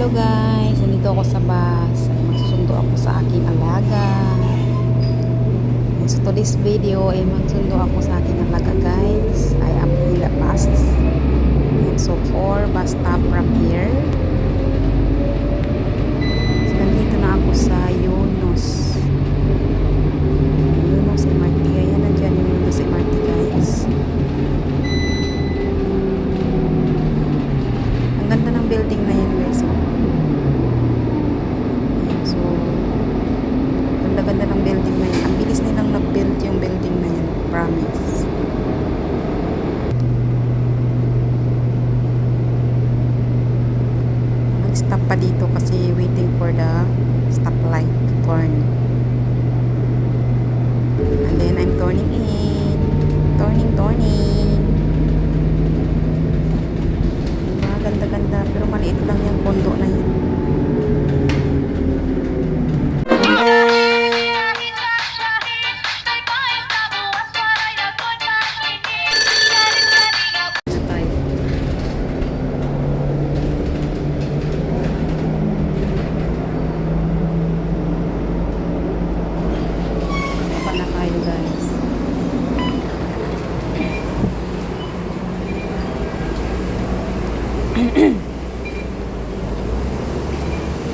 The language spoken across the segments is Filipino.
Hello guys, nandito ako sa bus. Ay magsusundo ako sa aking alaga. So today's video ay magsundo ako sa aking alaga guys. I am the bus. So four bus stop from here.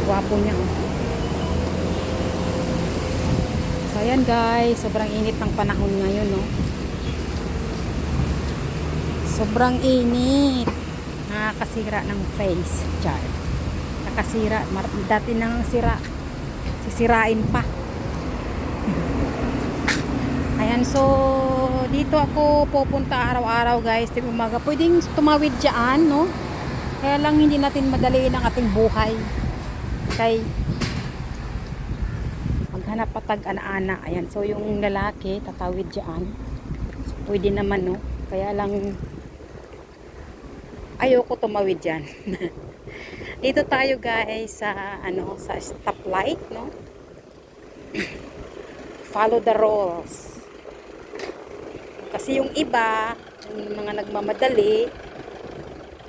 Gwapo niya. oh. So ayan guys, sobrang init ng panahon ngayon, no. Sobrang init. Nakakasira ng face, char. Nakasira, dati nang sira. Sisirain pa. Ayan, so dito ako pupunta araw-araw guys, di umaga. Pwedeng tumawid dyan, no? Kaya lang hindi natin madaliin ang ating buhay. Kay maghanap patag ana-ana. Ayan, so yung lalaki tatawid dyan. So, pwede naman, no? Kaya lang ayoko tumawid dyan. dito tayo guys sa ano sa stoplight, no? Follow the rules. Kasi yung iba, yung mga nagmamadali,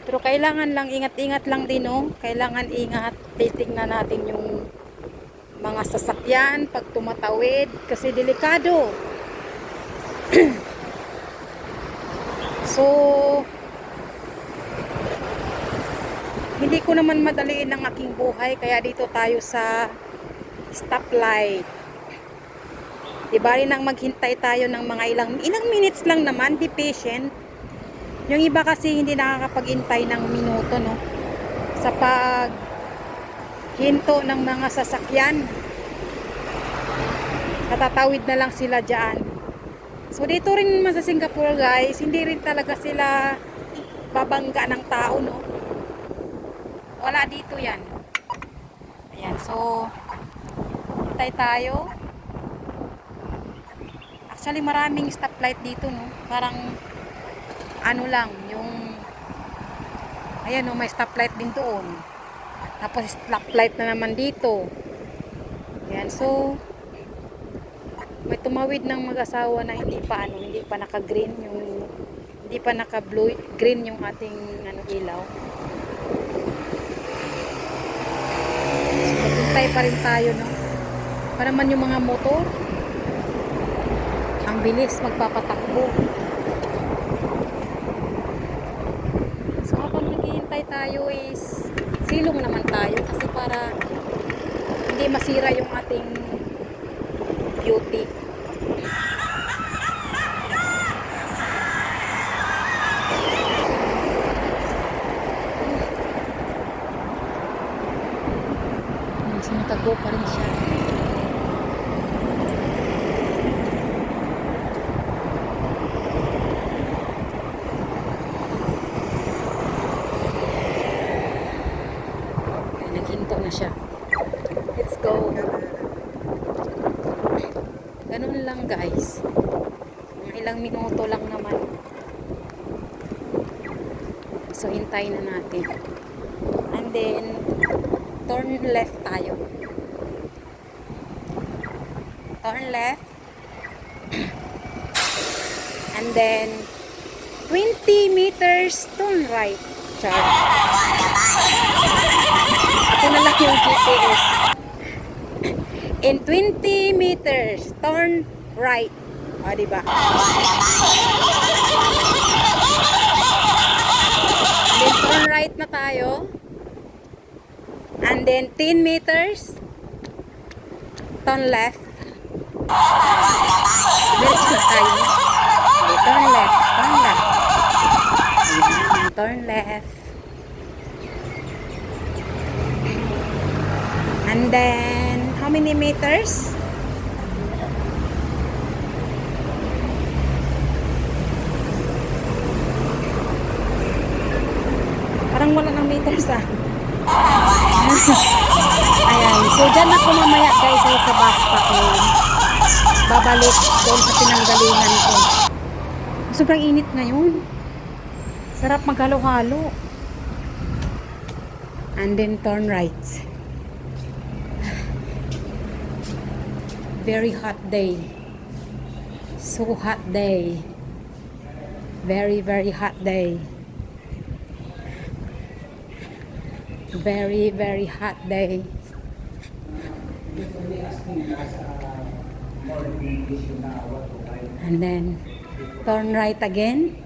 pero kailangan lang, ingat-ingat lang din, no? Kailangan ingat, titignan natin yung mga sasakyan pag tumatawid, kasi delikado. so, hindi ko naman madaliin ang aking buhay, kaya dito tayo sa stoplight. Di bali nang maghintay tayo ng mga ilang ilang minutes lang naman, be patient. Yung iba kasi hindi nakakapag-intay ng minuto, no? Sa pag hinto ng mga sasakyan. Natatawid na lang sila dyan. So dito rin naman sa Singapore guys, hindi rin talaga sila babangga ng tao, no? Wala dito yan. Ayan, so hintay tayo. Actually, maraming stoplight dito, no? Parang, ano lang, yung, ayan, no, may stoplight din doon. Tapos, stoplight na naman dito. Ayan, so, may tumawid ng mag-asawa na hindi pa, ano, hindi pa naka-green, yung, hindi pa naka-blue, green yung ating, ano, ilaw. So, pa rin tayo, no? Pa naman yung mga motor, ang bilis magpapatakbo. Tayo is silong naman tayo kasi para hindi masira yung ating beauty. Sinatago pa rin siya. Ay, naghinto na siya. Let's go. Ganun lang guys. Ilang minuto lang naman. So, hintayin na natin. And then, turn left tayo. Turn left. And then, 20 meters turn right. Char. is in 20 meters, turn right. O, diba? Then turn right na tayo. And then 10 meters, turn left. Diretso na tayo. Turn left, turn left. Turn left. And then, how many meters? Parang wala ng meters ah. Ayan. So, dyan ako mamaya guys oh, sa stop ngayon. Babalik doon sa pinanggalingan ko. Sobrang init ngayon. Sarap maghalo-halo. And then turn right. Very hot day. So hot day. Very, very hot day. Very, very hot day. And then, turn right again.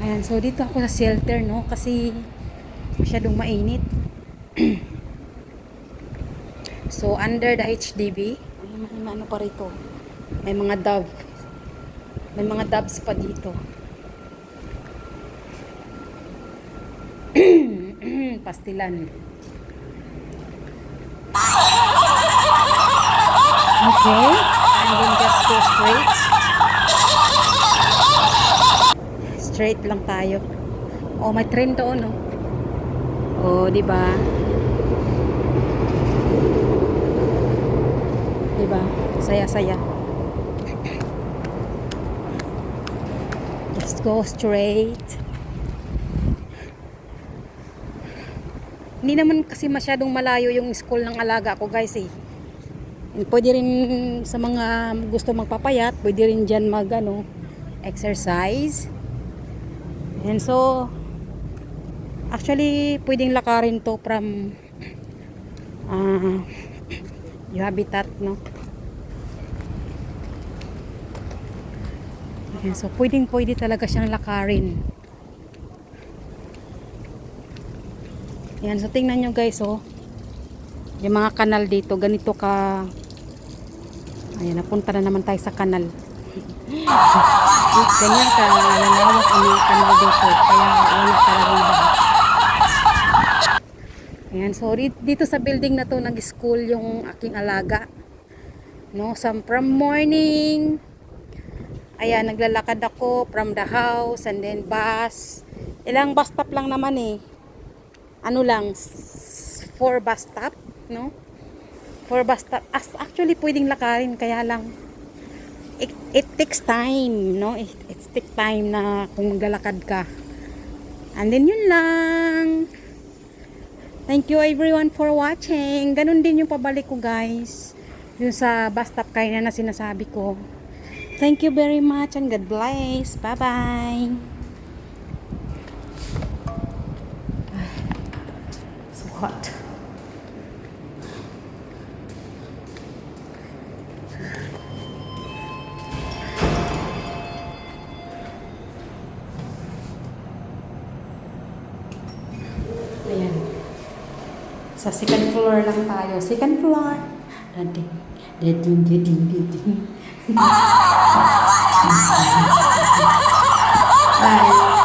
Ayan, so dito ako sa shelter, no? Kasi masyadong mainit. so, under the HDB, may mga ano pa rito. May mga dove. May mga doves pa dito. Pastilan. Okay. And then just go straight. Straight lang tayo. Oh, may train doon, no? Oh, di ba? Di ba? Saya-saya. Just go straight. Hindi naman kasi masyadong malayo yung school ng alaga ko, guys, eh. Pwede rin sa mga gusto magpapayat, pwede rin dyan mag ano, exercise. And so, actually, pwedeng lakarin to from uh, yung habitat, no? Ayan, so, pwedeng pwede talaga siyang lakarin. Yan, so tingnan nyo guys, oh. Yung mga kanal dito, ganito ka Ayan, napunta na naman tayo sa kanal. Ganyan ka, lalawak ang mga kanal dito. Kaya wala talagang baha. Ayan, so dito sa building na to nag-school yung aking alaga. No, so from morning, ayan, naglalakad ako from the house and then bus. Ilang bus stop lang naman eh. Ano lang, s- four bus stop, no? for basta as actually pwedeng lakarin kaya lang it, it takes time no? It, it takes time na kung maglalakad ka. And then yun lang. Thank you everyone for watching. Ganun din yung pabalik ko guys. Yung sa bus stop kaya na sinasabi ko. Thank you very much and God bless. Bye hot Ayan. Sa second floor lang tayo. Second floor. Dading, dading, dading, dading.